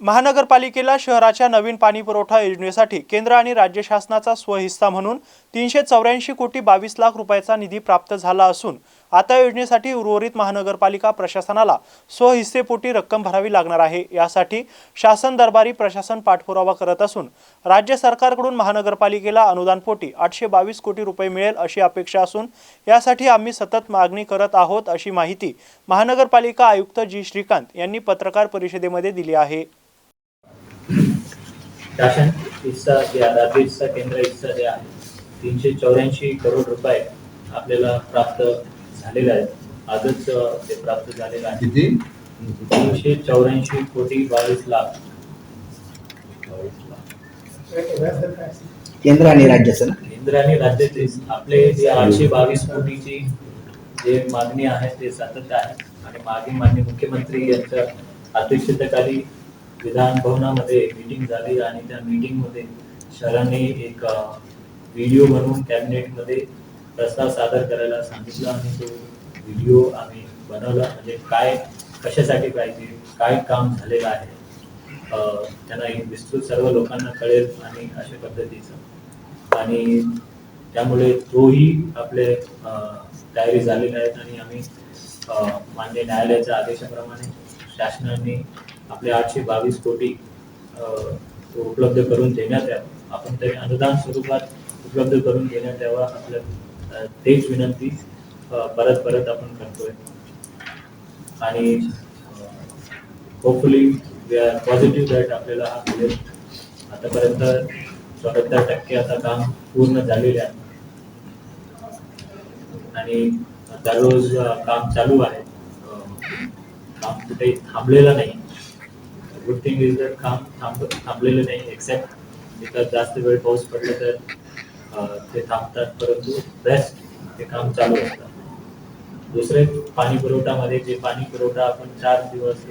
महानगरपालिकेला शहराच्या नवीन पाणी पुरवठा योजनेसाठी केंद्र आणि राज्य शासनाचा स्वहिस्सा म्हणून तीनशे चौऱ्याऐंशी कोटी बावीस लाख रुपयाचा निधी प्राप्त झाला असून आता योजनेसाठी उर्वरित महानगरपालिका प्रशासनाला स्वहिस्सेपोटी रक्कम भरावी लागणार आहे. यासाठी शासन दरबारी प्रशासन पाठपुरावा करत असून राज्य सरकारकडून महानगरपालिकेला अनुदानपोटी आठशे बावीस कोटी रुपये मिळेल अशी अपेक्षा असून यासाठी आम्ही सतत मागणी करत आहोत अशी माहिती महानगरपालिका आयुक्त जी श्रीकांत यांनी पत्रकार परिषदेमध्ये दिली आहे. शासन हिस्सा जे आहे, राज्य हिस्सा केंद्र हिस्सा जे आहे तीनशे चौऱ्याऐंशी करोड रुपये आपल्याला प्राप्त झालेले आहेत. आजच ते प्राप्त झालेलं आहे. किती? तीनशे चौऱ्याऐंशी कोटी बावीस लाख. केंद्र आणि राज्याचं ना? केंद्र आणि राज्याचे. आपले जे आठशे बावीस कोटीची जे मागणी आहे ते सातत्य आहे. आणि मागे माननीय मुख्यमंत्री यांच्या अध्यक्षतेखाली विधान भवनामध्ये मीटिंग झाली आणि त्या मीटिंगमध्ये शहराने एक व्हिडिओ बनवून कॅबिनेटमध्ये प्रस्ताव सादर करायला सांगितलं आणि तो व्हिडिओ आम्ही बनवला. म्हणजे काय कशासाठी पाहिजे काय काम झालेलं आहे त्यांना एक विस्तृत सर्व लोकांना कळेल आणि अशा पद्धतीचं. आणि त्यामुळे तोही आपले तयारी झालेले आहेत आणि आम्ही मान्य न्यायालयाच्या आदेशाप्रमाणे शासनाने आपले आठशे बावीस कोटी अं, उपलब्ध करून देण्यात यावं. आपण तरी अनुदान स्वरूपात उपलब्ध करून देण्यात यावा. आपल्या तेच विनंती परत परत आपण करतोय. आणि hopefully we are positive that आपल्याला हा मिळेल आतापर्यंत चौऱ्याहत्तर टक्के आता काम पूर्ण झालेले आहे. आणि दररोज काम चालू आहे. काम कुठेही थांबलेलं नाही. गुड थिंग इज दॅट काम थांब थांबलेलं नाही एक्सेप्ट एका जास्त वेळ पाऊस पडला तर ते थांबतात परंतु बेस्ट ते काम चालू असतात दुसरे पाणी पुरवठामध्ये जे पाणी पुरवठा आपण चार दिवस